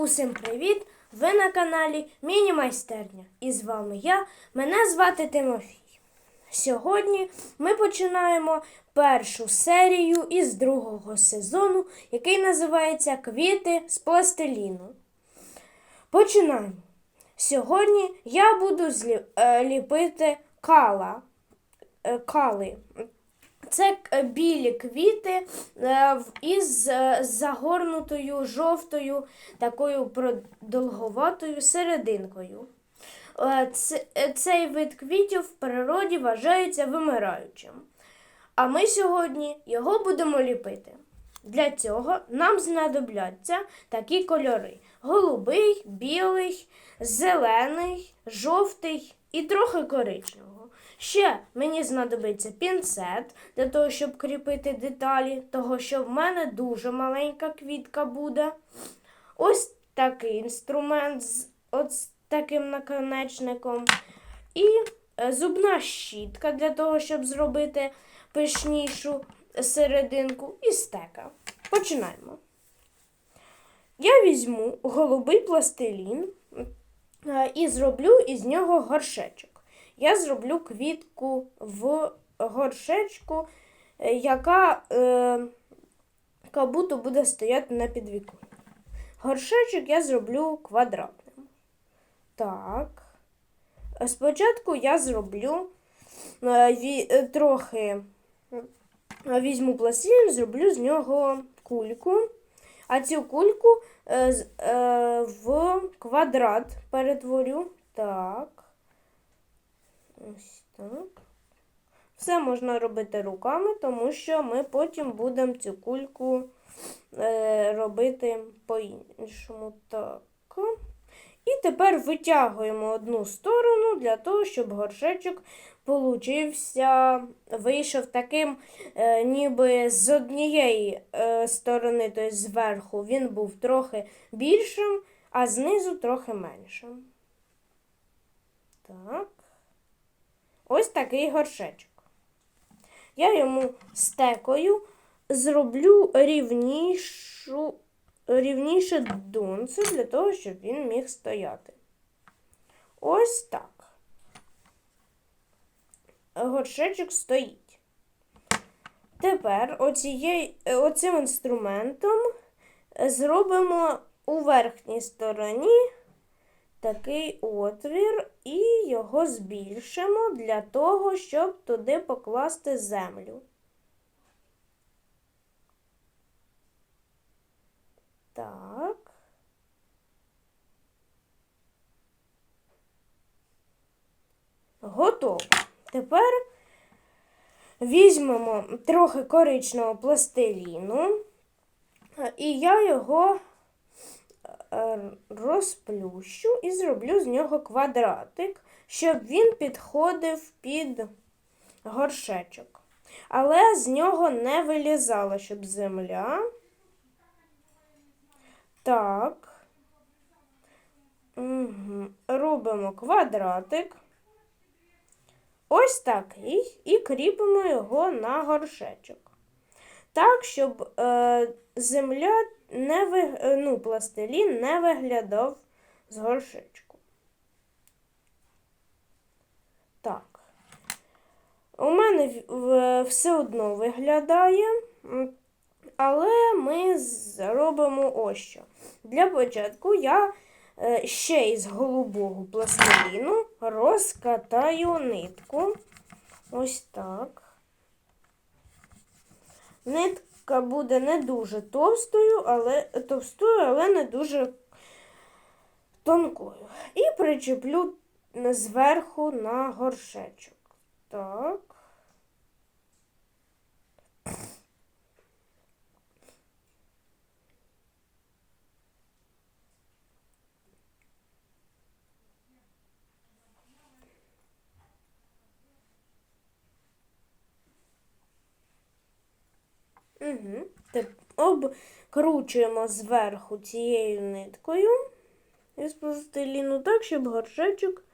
Усім привіт! Ви на каналі Міні-майстерня. І з вами я. Мене звати Тимофій. Сьогодні ми починаємо першу серію із другого сезону, який називається Квіти з пластиліну. Починаємо. Сьогодні я буду злі- е, ліпити кала. е, Кали. Це е, білі квіти е, із е, загорнутою жовтою такою продовговатою серединкою. Цей вид квітів в природі вважається вимираючим. А ми сьогодні його будемо ліпити. Для цього нам знадобляться такі кольори: голубий, білий, зелений, жовтий і трохи коричневого. Ще мені знадобиться пінцет для того, щоб кріпити деталі, того що в мене дуже маленька квітка буде. Ось такий інструмент з от таким наконечником. І е, зубна щітка для того, щоб зробити пишнішу серединку і стека. Починаємо. Я візьму голубий пластилін е, і зроблю із нього горшечок. Я зроблю квітку в горшечку, е, яка, е, будто буде стояти на підвіконні. Горшечок я зроблю квадратним. Так. Спочатку я зроблю е, е, трохи е, візьму пластилін, зроблю з нього кульку. А цю кульку е, е, в квадрат перетворю. Так. Ось так. Все можна робити руками, тому що ми потім будемо цю кульку е, робити по-іншому. Так. І тепер витягуємо одну сторону для того, щоб горшечок получився, вийшов таким, е, ніби з однієї е, сторони, тобто зверху, він був трохи більшим, а знизу трохи меншим. Так. Ось такий горшечок. Я йому стекою зроблю рівнішу, рівніше донце для того, щоб він міг стояти. Ось так. Горшечок стоїть. Тепер оцією, оцим інструментом зробимо у верхній стороні такий отвір і його збільшимо для того, щоб туди покласти землю. Так. Готово. Тепер візьмемо трохи коричного пластиліну, і я його розплющу і зроблю з нього квадратик, щоб він підходив під горшечок. Але з нього не вилізала, щоб земля. Так. Угу. Робимо квадратик. Ось такий, і кріпимо його на горшечок. Так, щоб е, земля не ви, е, ну, пластилін не виглядав з горшечку. Так. У мене все одно виглядає, але ми зробимо ось що. Для початку я е, ще із голубого пластиліну розкатаю нитку. Ось так. Нитка буде не дуже товстою, але товстою, але не дуже тонкою. І причеплю зверху на горшечок. Так. Угу. Обкручуємо зверху цією ниткою із пластиліну так, щоб горшечок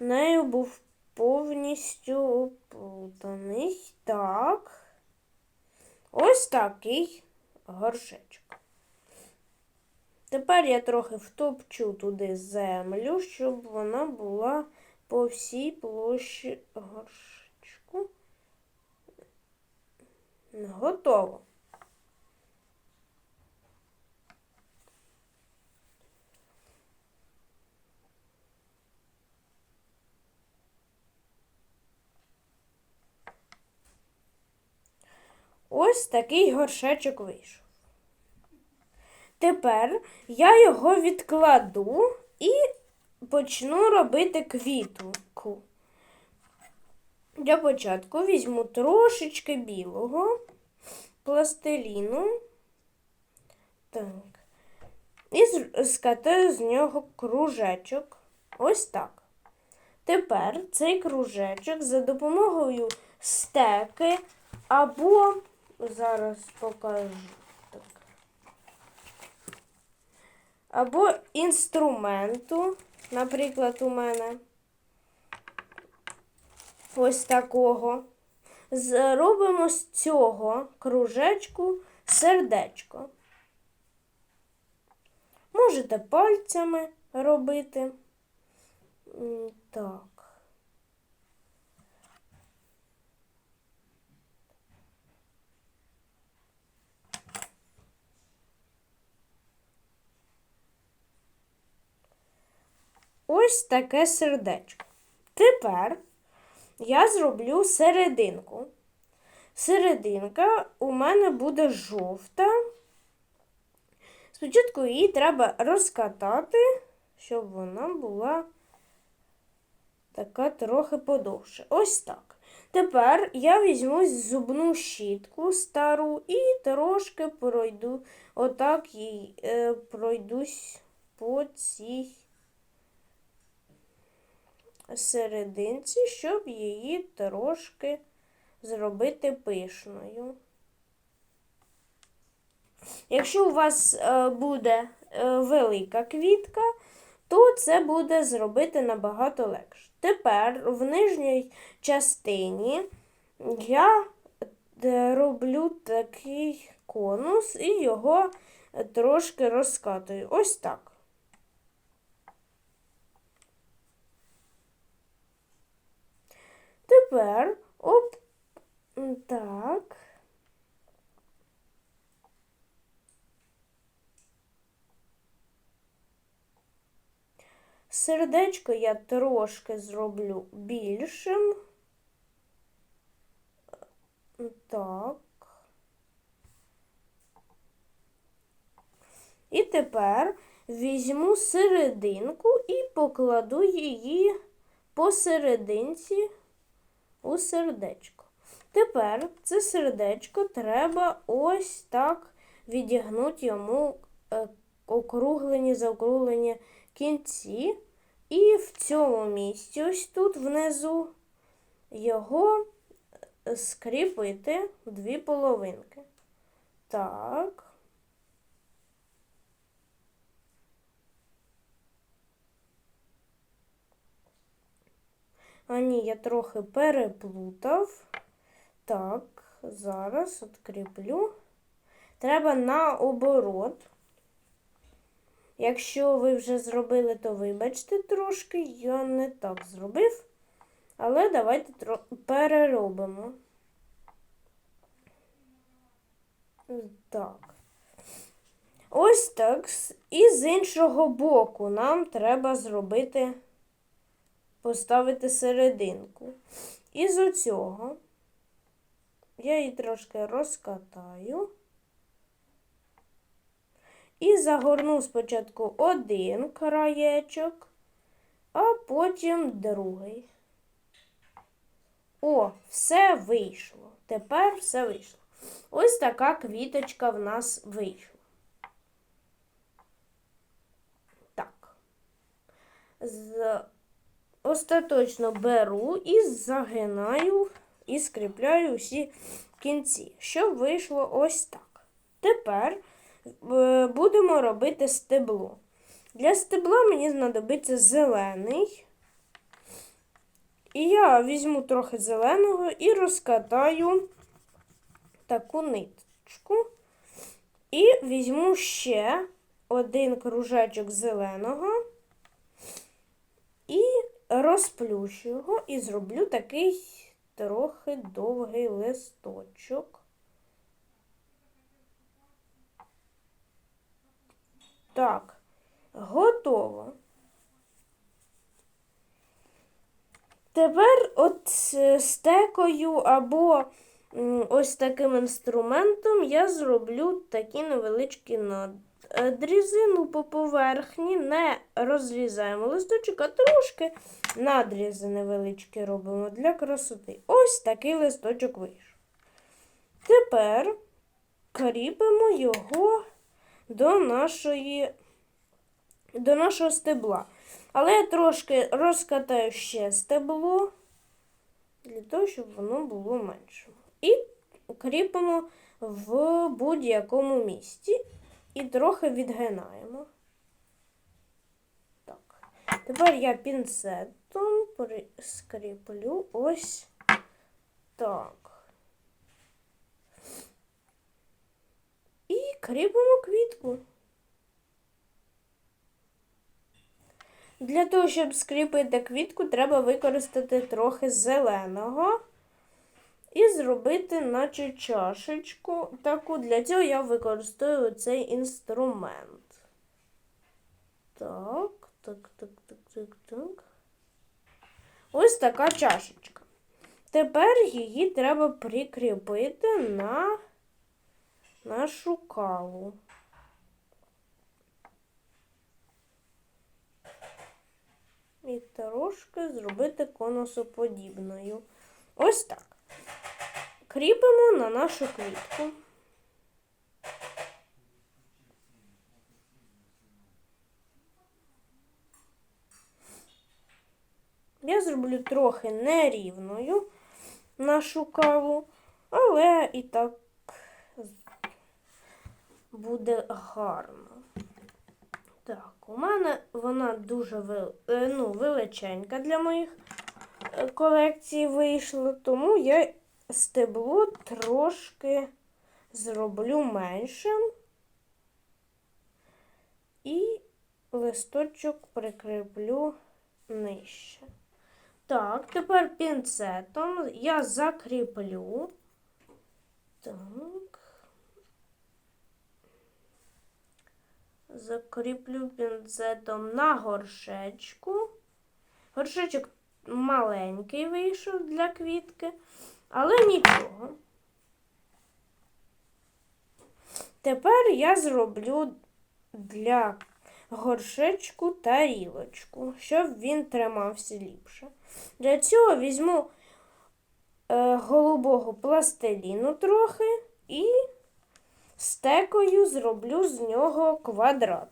нею був повністю оплутаний. Так. Ось такий горшечок. Тепер я трохи втопчу туди землю, щоб вона була по всій площі горшечку. Готово. Ось такий горшечок вийшов. Тепер я його відкладу і почну робити квітку. Для початку візьму трошечки білого пластиліну. Так. І скатаю з нього кружечок. Ось так. Тепер цей кружечок за допомогою стеки або зараз покажу так. Або інструменту, наприклад, у мене ось такого. Зробимо з цього кружечку сердечко. Можете пальцями робити. Так. Ось таке сердечко. Тепер я зроблю серединку. Серединка у мене буде жовта. Спочатку її треба розкатати, щоб вона була така трохи подовше. Ось так. Тепер я візьму зубну щітку стару і трошки пройду, отак їй е, пройдусь по цій серединці, щоб її трошки зробити пишною. Якщо у вас е, буде е, велика квітка, то це буде зробити набагато легше. Тепер в нижній частині я е, роблю такий конус і його трошки розкатую. Ось так. Тепер м, так. Сердечко я трошки зроблю більшим. Так. І тепер візьму серединку і покладу її посерединці у сердечко. Тепер це сердечко треба ось так відігнути йому е, округлені, заокруглені кінці. І в цьому місці, ось тут внизу, його е, скріпити в дві половинки. Так. А ні, я трохи переплутав. Так, зараз откріплю. Треба наоборот. Якщо ви вже зробили, то вибачте трошки, я не так зробив. Але давайте тро... переробимо. Так. Ось так. І з іншого боку нам треба зробити, поставити серединку. І з оцього я її трошки розкатаю. І загорну спочатку один краєчок, а потім другий. О, все вийшло. Тепер все вийшло. Ось така квіточка в нас вийшла. Так. З... Остаточно беру і загинаю і скріпляю всі кінці, щоб вийшло ось так. Тепер е, будемо робити стебло. Для стебла мені знадобиться зелений. І я візьму трохи зеленого і розкатаю таку ниточку. І візьму ще один кружечок зеленого і розплющу його і зроблю такий трохи довгий листочок. Так, готово. Тепер от стекою або ось таким інструментом я зроблю такі невеличкі надрізи, ну, по поверхні, не розрізаємо листочок, а трошки надрізи невеличкі робимо для красоти. Ось такий листочок вийшов. Тепер кріпимо його до нашої до нашого стебла. Але я трошки розкатаю ще стебло для того, щоб воно було меншим. І кріпимо в будь-якому місці і трохи відгинаємо. Так. Тепер я пінцетом скріплю ось так. І кріпимо квітку. Для того, щоб скріпити квітку, треба використати трохи зеленого і зробити, наче чашечку. Таку для цього я використовую цей інструмент. Так, так, так, так, так, так. Ось така чашечка. Тепер її треба прикріпити на нашу каву. і трошки зробити конусоподібною. Ось так. Кріпимо на нашу квітку. Я зроблю трохи нерівною нашу каву, але і так буде гарно. Так, у мене вона дуже е, ну, величенька для моїх е, колекцій вийшла, тому я стебло трошки зроблю меншим і листочок прикріплю нижче. Так, тепер пінцетом я закріплю. Так. закріплю пінцетом на горшечку. Горшечок маленький вийшов для квітки, але нічого. Тепер я зроблю для горшечку тарілочку, щоб він тримався ліпше. Для цього візьму е, голубого пластиліну трохи і стекою зроблю з нього квадрат.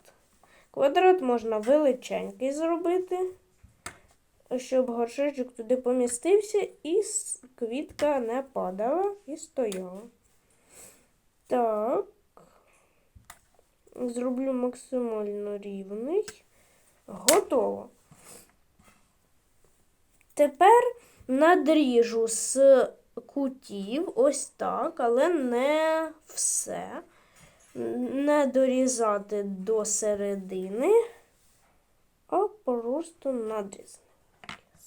Квадрат можна величенький зробити, щоб горшечок туди помістився і квітка не падала і стояла. Так, зроблю максимально рівний. Готово. Тепер надріжу з кутів, ось так, але не все. Не дорізати до середини, а просто надрізати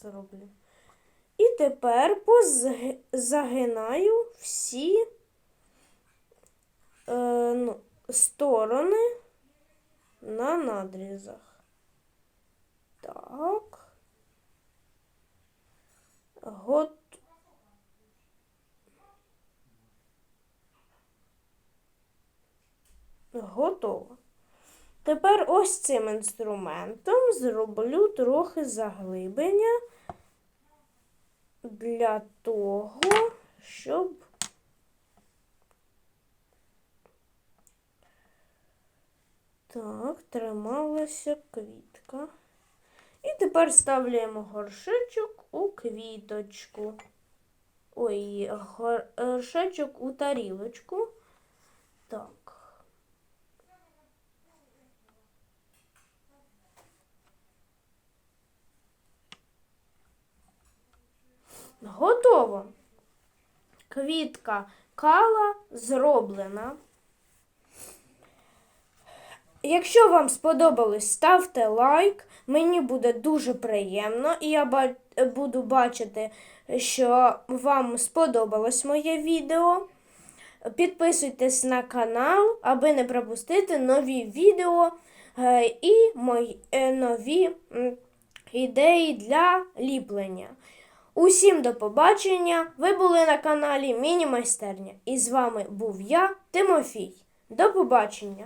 зроблю. І тепер загинаю всі е, ну, сторони на надрізах. Так. Готово. Готово. Тепер ось цим інструментом зроблю трохи заглиблення для того, щоб так, трималася квітка. І тепер ставляємо горшечок у квіточку. Ой, горшечок у тарілочку. Так. Готово. Квітка кала зроблена. Якщо вам сподобалось, ставте лайк. Мені буде дуже приємно, і я буду бачити, що вам сподобалось моє відео. Підписуйтесь на канал, аби не пропустити нові відео е, і мої е, нові ідеї для ліплення. Усім до побачення! Ви були на каналі Міні Майстерня. І з вами був я, Тимофій. До побачення!